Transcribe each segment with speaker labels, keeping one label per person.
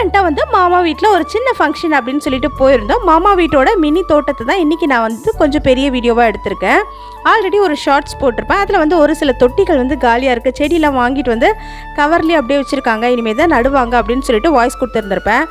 Speaker 1: ரீசெண்டாக வந்து மாமா வீட்டில் ஒரு சின்ன ஃபங்க்ஷன் அப்படின்னு சொல்லிட்டு போயிருந்தோம். மாமா வீட்டோட மினி தோட்டத்தை தான் இன்றைக்கி நான் வந்து கொஞ்சம் பெரிய வீடியோவாக எடுத்திருக்கேன். ஆல்ரெடி ஒரு ஷார்ட்ஸ் போட்டிருப்பேன். அதில் வந்து ஒரு சில தொட்டிகள் வந்து காலியாக இருக்குது செடியெலாம் வாங்கிட்டு வந்து கவர்லேயே அப்படியே வச்சுருக்காங்க. இனிமேல் தான் நடுவாங்க அப்படின்னு சொல்லிட்டு வாய்ஸ் கொடுத்துருந்துருப்பேன்.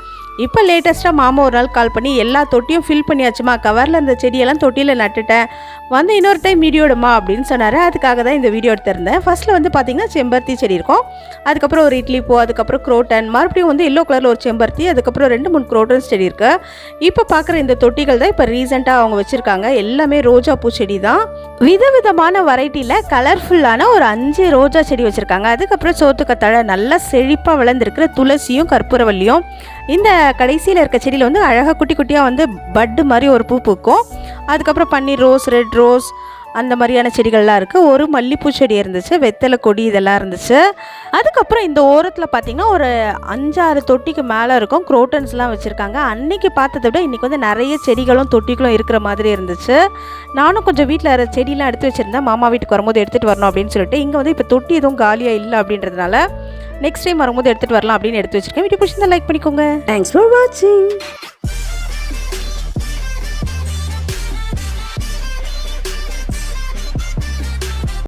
Speaker 1: இப்போ லேட்டஸ்ட்டாக மாமா ஒரு நாள் கால் பண்ணி எல்லா தொட்டியும் ஃபில் பண்ணியாச்சுமா? கவரில் அந்த செடியெல்லாம் தொட்டியில் நட்டுட்டேன். வந்து இன்னொரு டைம் வீடியோ எடுமா அப்படின்னு சொன்னார். அதுக்காக தான் இந்த வீடியோ எடுத்திருந்தேன். ஃபர்ஸ்ட்டில் வந்து பார்த்திங்கன்னா செம்பருத்தி செடி இருக்கும். அதுக்கப்புறம் ஒரு இட்லி பூ அதுக்கப்புறம் குரோட்டன் மறுபடியும் வந்து எல்லோ கலரில் ஒரு செம்பருத்தி அதுக்கப்புறம் ரெண்டு மூணு குரோட்டன் செடி இருக்குது இப்போ பார்க்குற இந்த தொட்டிகள் தான் இப்போ ரீசெண்டாக அவங்க வச்சுருக்காங்க. எல்லாமே ரோஜா பூ செடி தான். விதவிதமான வெரைட்டியில் கலர்ஃபுல்லான ஒரு அஞ்சு ரோஜா செடி வச்சுருக்காங்க. அதுக்கப்புறம் சோத்துக்கத்தாழை நல்லா செழிப்பாக வளர்ந்துருக்கிற துளசியும் கற்பூரவல்லியும் இந்த கடைசியில் இருக்க செடியில் வந்து அழகாக குட்டி குட்டியாக வந்து பட்டு மாதிரி ஒரு பூ பூக்கும். அதுக்கப்புறம் பன்னீர் ரோஸ் ரெட் ரோஸ் அந்த மாதிரியான செடிகள்லாம் இருக்குது ஒரு மல்லிப்பூ செடி இருந்துச்சு வெத்தலை கொடி இதெல்லாம் இருந்துச்சு. அதுக்கப்புறம் இந்த ஓரத்தில் பார்த்தீங்கன்னா ஒரு அஞ்சாறு தொட்டிக்கு மேலே இருக்கும். குரோட்டன்ஸ்லாம் வச்சுருக்காங்க. அன்னைக்கு பார்த்ததை விட இன்றைக்கி வந்து நிறைய செடிகளும் தொட்டிகளும் இருக்கிற மாதிரி இருந்துச்சு. நானும் கொஞ்சம் வீட்டில் செடியெலாம் எடுத்து வச்சுருந்தேன். மாமா வீட்டுக்கு வரும்போது எடுத்துகிட்டு வரணும் அப்படின்னு சொல்லிட்டு. இங்கே வந்து இப்போ தொட்டி எதுவும் காலியாக இல்லை அப்படின்றதுனால நெக்ஸ்ட் டைம் வரும்போது எடுத்துகிட்டு வரலாம் அப்படின்னு எடுத்து வச்சிருக்கேன். வீடியோ பிடிச்சிருந்தா லைக் பண்ணிக்கோங்க. தேங்க்ஸ் ஃபார் வாட்சிங்